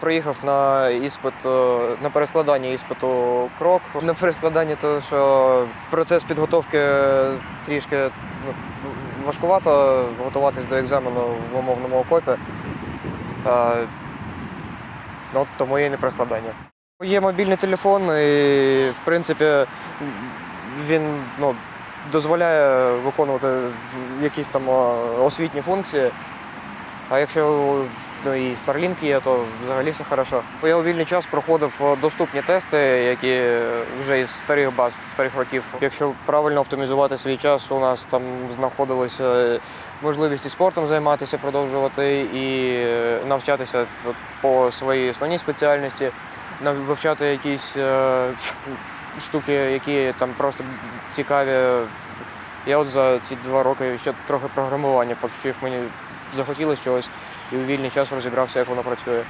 Проїхав на іспит, е, на перескладання іспиту крок. На перескладанні, то що процес підготовки трішки ну, важкувато готуватись до екзамену в умовному окопі. От тому і не перескладання. Є мобільний телефон, і в принципі він ну, дозволяє виконувати якісь там е, освітні функції. А якщо ну, і Starlink є, то взагалі все хорошо. Я у вільний час проходив е, доступні тести, які вже із старих баз, старих років. Якщо правильно оптимізувати свій час, у нас там знаходилися можливість і спортом займатися, продовжувати, і е, навчатися по своїй основній спеціальності, вивчати якісь е, штуки, які там просто цікаві. Я от за ці два роки ще трохи програмування повчив, мені захотілося чогось і у вільний час розібрався, як воно працює.